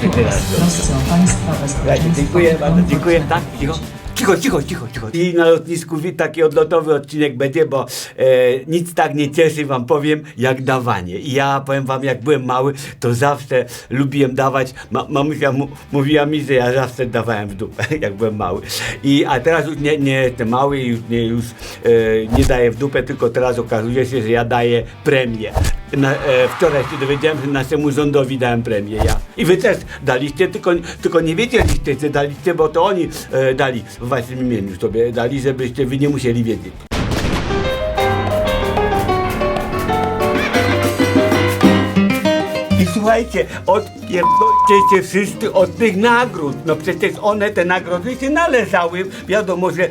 Trosce o państwa bezpieczeństwo dziękuję bardzo, dziękuję. Tak, cicho. Cicho, cicho, cicho, cicho. I na lotnisku taki odlotowy odcinek będzie, bo e, nic tak nie cieszy, wam powiem, jak dawanie. I ja powiem wam, jak byłem mały, to zawsze lubiłem dawać. Ma, mamusia mu, mówiła mi, że ja zawsze dawałem w dupę, jak byłem mały. I, a teraz już nie, nie jestem mały i już, nie, już e, nie daję w dupę, tylko teraz okazuje się, że ja daję premię. Na, e, wczoraj się dowiedziałem, że naszemu rządowi dałem premię ja. I wy też daliście, tylko, tylko nie wiedzieliście, że daliście, bo to oni e, dali w waszym imieniu sobie dali, żebyście wy nie musieli wiedzieć. I słuchajcie, odpierdolcie się wszyscy od tych nagród. No przecież one, te nagrody się należały. Wiadomo, że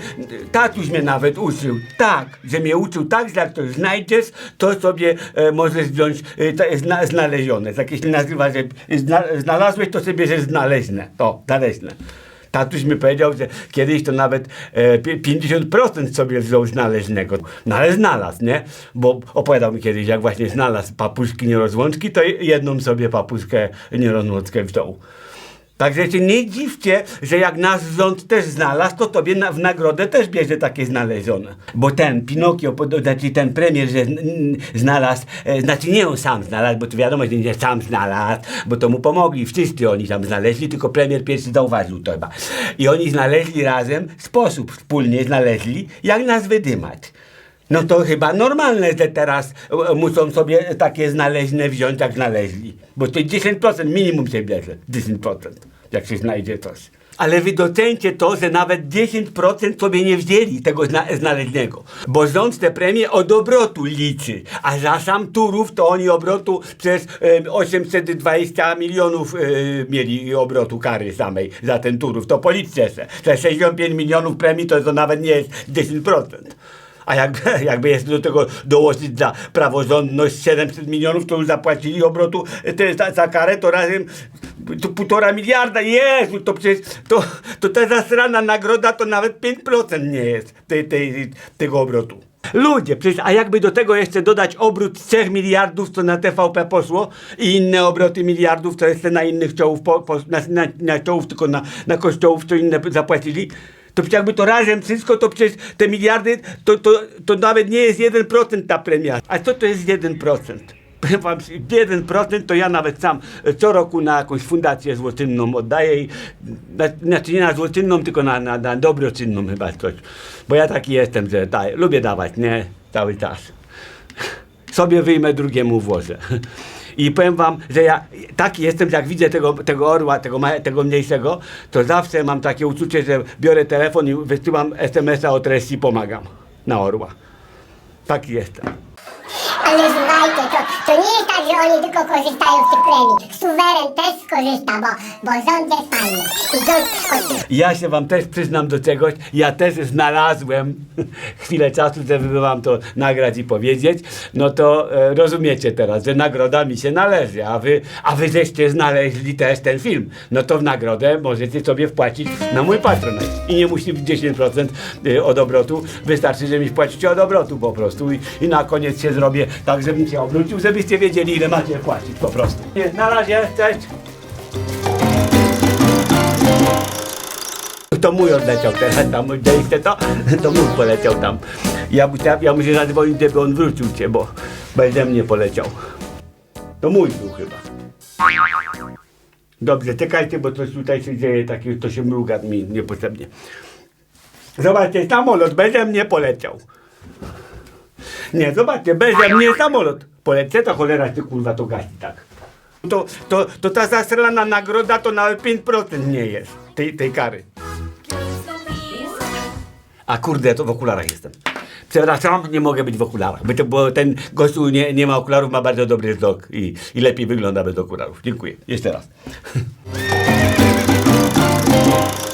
tatuś mnie nawet uczył. Tak, że mnie uczył tak, że jak coś znajdziesz, to sobie e, możesz wziąć e, te, zna, znalezione. Tak jeśli nazywa, że zna, znalazłeś, to sobie bierzesz znaleźne. To, znaleźne. Tatuś mi powiedział, że kiedyś to nawet e, pi- 50% sobie wziął znaleźnego. No ale znalazł, nie? Bo opowiadał mi kiedyś, jak właśnie znalazł papuszki nierozłączki, to jedną sobie papuszkę nierozłączkę wziął. Także się nie dziwcie, że jak nasz rząd też znalazł, to tobie na, w nagrodę też bierze takie znalezione. Bo ten Pinokio, znaczy ten premier, że znalazł, e, znaczy nie on sam znalazł, bo to wiadomo, że nie sam znalazł, bo to mu pomogli, wszyscy oni tam znaleźli, tylko premier pierwszy zauważył to chyba. I oni znaleźli razem sposób, wspólnie znaleźli, jak nas wydymać. No to chyba normalne, że teraz e, muszą sobie takie znaleźne wziąć, jak znaleźli. Bo to 10% minimum się bierze. 10%, jak się znajdzie coś. Ale wy docencie to, że nawet 10% sobie nie wzięli tego zna znaleźnego. Bo rząd te premie od obrotu liczy. A za sam Turów to oni obrotu przez e, 820 milionów e, mieli obrotu kary samej za ten Turów. To policzcie se. Te 65 milionów premii to, to nawet nie jest 10%. A jakby, jakby jest do tego dołożyć za praworządność 700 milionów, to już zapłacili obrotu te, za, za karę, to razem to półtora miliarda. Jezu, to przecież to, to ta zasrana nagroda to nawet 5% nie jest tej, tego obrotu. Ludzie, przecież, a jakby do tego jeszcze dodać obrót z 3 miliardów, co na TVP poszło i inne obroty miliardów, co jeszcze na innych czołów, po, po, na, na, na czołów, tylko na, na kościołów, co inne zapłacili, to jakby to razem wszystko, to przecież te miliardy, to, to, to nawet nie jest 1% ta premia. A co to jest 1%? Powiem wam, 1% to ja nawet sam e, co roku na jakąś fundację złotynną oddaję znaczy nie na złotynną, tylko na, na, na dobroczynną chyba coś. Bo ja taki jestem, że daję, lubię dawać, nie? Cały czas. Sobie wyjmę, drugiemu włożę. I powiem wam, że ja taki jestem, że jak widzę tego, tego orła, tego, tego mniejszego, to zawsze mam takie uczucie, że biorę telefon i wysyłam SMS-a o treści pomagam na orła. Taki jestem. Ale słuchajcie, to, to nie jest tak, że oni tylko korzystają z tych premii. Suweren też skorzysta, bo, bo rząd jest fajny. Ja się wam też przyznam do czegoś. Ja też znalazłem chwilę czasu, żeby wam to nagrać i powiedzieć. No to e, rozumiecie teraz, że nagroda mi się należy, a wy, a wy żeście znaleźli też ten film. No to w nagrodę możecie sobie wpłacić na mój patronat. I nie musi być 10% y, od obrotu. Wystarczy, że mi wpłacicie od obrotu po prostu. I, I na koniec się zrobię tak, żebym się obrócił, żebyście wiedzieli, ile macie płacić po prostu. Nie, na razie, cześć. To mój odleciał teraz tam, widzieliście to? To mój poleciał tam. Ja, musiałem- ja muszę zadzwonić, żeby on wrócił cię, bo beze mnie poleciał. To mój był chyba. Dobrze, czekajcie, bo coś tutaj się dzieje takie, to się mruga mi niepotrzebnie. Zobaczcie, samolot beze mnie poleciał. Nie, zobaczcie, beze mnie samolot poleciał, to cholera ty kurwa to gasi tak. To, to, to ta zastrzelana nagroda to nawet 5% nie jest tej, tej kary. A kurde, to w okularach jestem. Przepraszam, nie mogę być w okularach, bo, to, bo ten gościu nie, nie ma okularów, ma bardzo dobry wzrok i, i lepiej wygląda bez okularów. Dziękuję. Jeszcze raz.